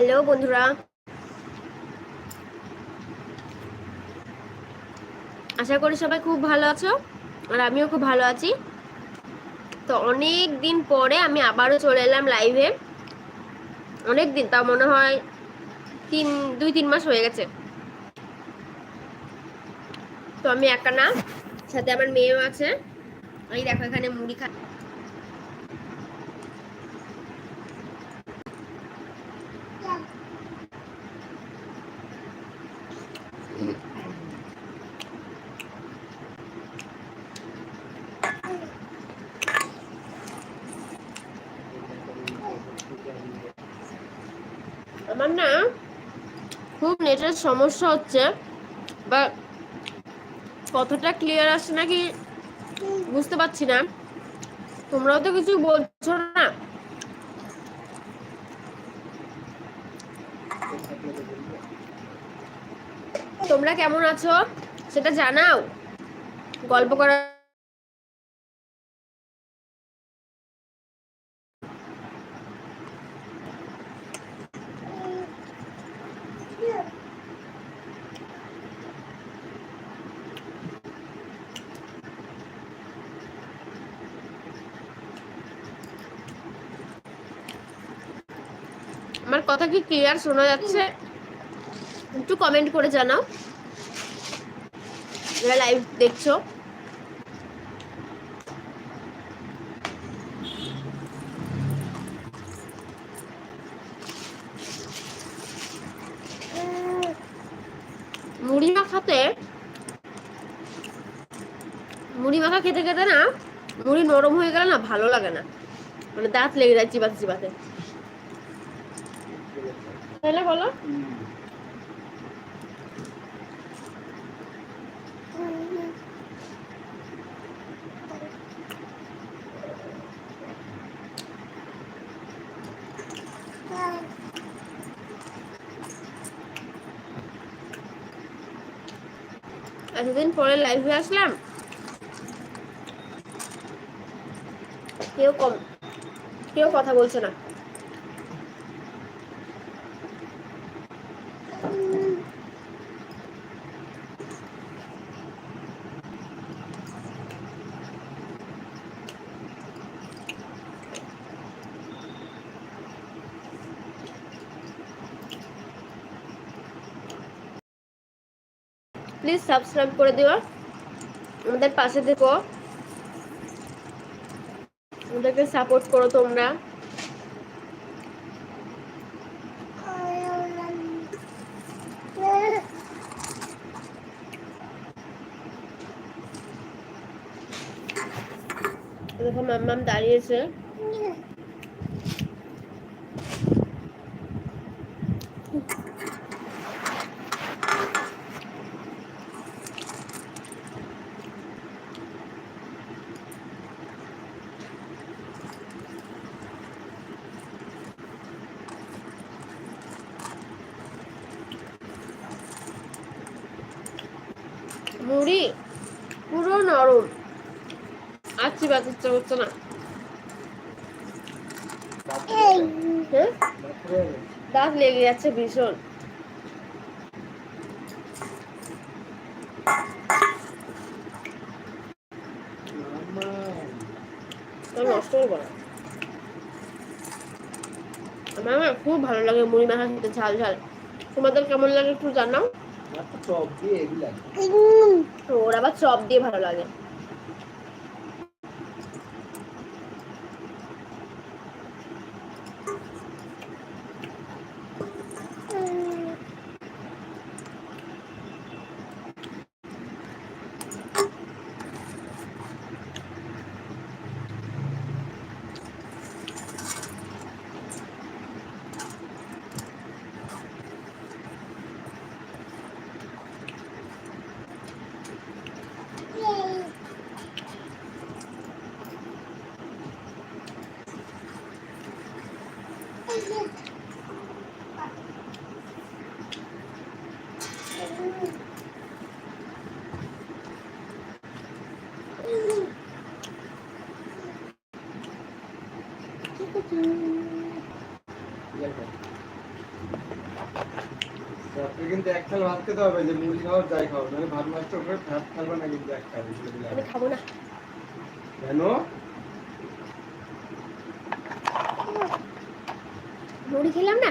Hello, বন্ধুরা। আশা করি সবাই খুব ভালো আছো, আর আমিও খুব ভালো আছি। তো অনেক দিন পরে আমি আবারও চলে এলাম লাইভে। অনেক দিন তা মনে হয় তিন, দুই, তিন মাস হয়ে গেছে। তো আমি একা না, সাথে আমার মেয়েও আছে। এই দেখো, এখানে মুড়ি খা আমার না খুব নেটের সমস্যা হচ্ছে, বা কথাটা ক্লিয়ার আসছে নাকি বুঝতে পারছি না। তোমরাও তো কিছু বলছো না। তোমরা কেমন আছো? সেটা জানাও। গল্প করা আমার কথা কি ক্লিয়ার শোনা যাচ্ছে? একটু কমেন্ট করে জানাও। যারা লাইভ দেখছ। মুড়ি মাখাতে, মুড়ি মাখা খেতে খেতে না, মুড়ি নরম হয়ে গেলে না ভালো লাগে না। মানে দাঁত লেগে যায় চিবাতে চিবাতে। তাহলে বলো। এতদিন পরে লাইভে আসলাম। কেউ কম কেউ কথা বলছে না। প্লিজ সাবস্ক্রাইব করে দিও। আমাদের পাশে থেকো। আমাদেরকে সাপোর্ট করো তোমরা। দেখো মাম্মাম দাঁড়িয়েছে। মুড়ি, পুরো নরম। আর চিবাতে ইচ্ছা করছে না। হ্যাঁ? দাঁত লেগে যাচ্ছে ভীষণ। আমার খুব ভালো লাগে মুড়ি মাখা খেতে, ঝাল ঝাল। তোমাদের কেমন লাগে একটু জানাও। চপ দিয়ে লাগে। ওর আবার চপ দিয়ে ভালো লাগে। কিন্তু এক থাল ভাত খেতে হবে যে মুড়ি খাও যাই খাও মানে ভাত মাছটা ওপরে ভাত খাবে না কিন্তু এক থাল। আমি খাব না। কেন? মুড়ি খেলাম না।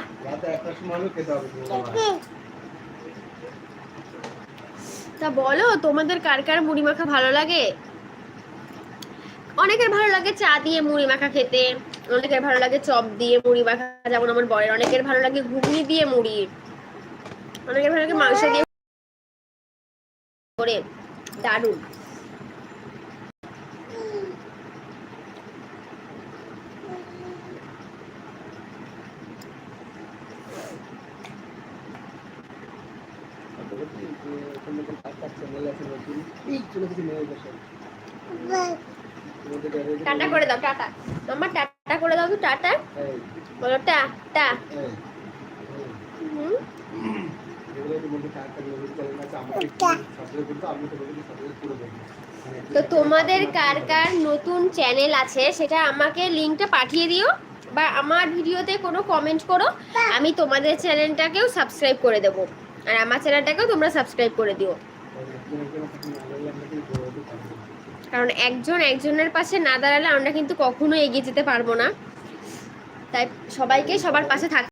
তা বলো তোমাদের কার কার মুড়ি মাখা ভালো লাগে? অনেকের ভালো লাগে চা দিয়ে মুড়ি মাখা খেতে অনেকের ভালো লাগে চপ দিয়ে মুড়ি মাখা যেমন আমার বরের। অনেকের ভালো লাগে ঘুগনি দিয়ে মুড়ি অনেকের ভালো লাগে মাংস দিয়ে করে দারুণ তারপরে কি, যে তোমাদের কাকার চ্যানেল আছে নতুন, এই চলে গেছে মেয়ে বসে। তোমাদের daddy- টাটা করে দাও, টাটা। আমার টাটা করে দাও তো, টাটা। বলো, টা টা। তো তোমাদের কার কার নতুন চ্যানেল আছে, সেটা আমাকে লিঙ্কটা পাঠিয়ে দিও, বা আমার ভিডিওতে কোনো কমেন্ট করো, আমি তোমাদের চ্যানেলটাকেও সাবস্ক্রাইব করে দেবো। আর আমার চ্যানেলটাকেও তোমরা সাবস্ক্রাইব করে দিও। কারণ একজন একজনের পাশে না দাঁড়ালে আমরা কিন্তু কখনো এগিয়ে যেতে পারব না। তাই সবাইকে সবার পাশে থাক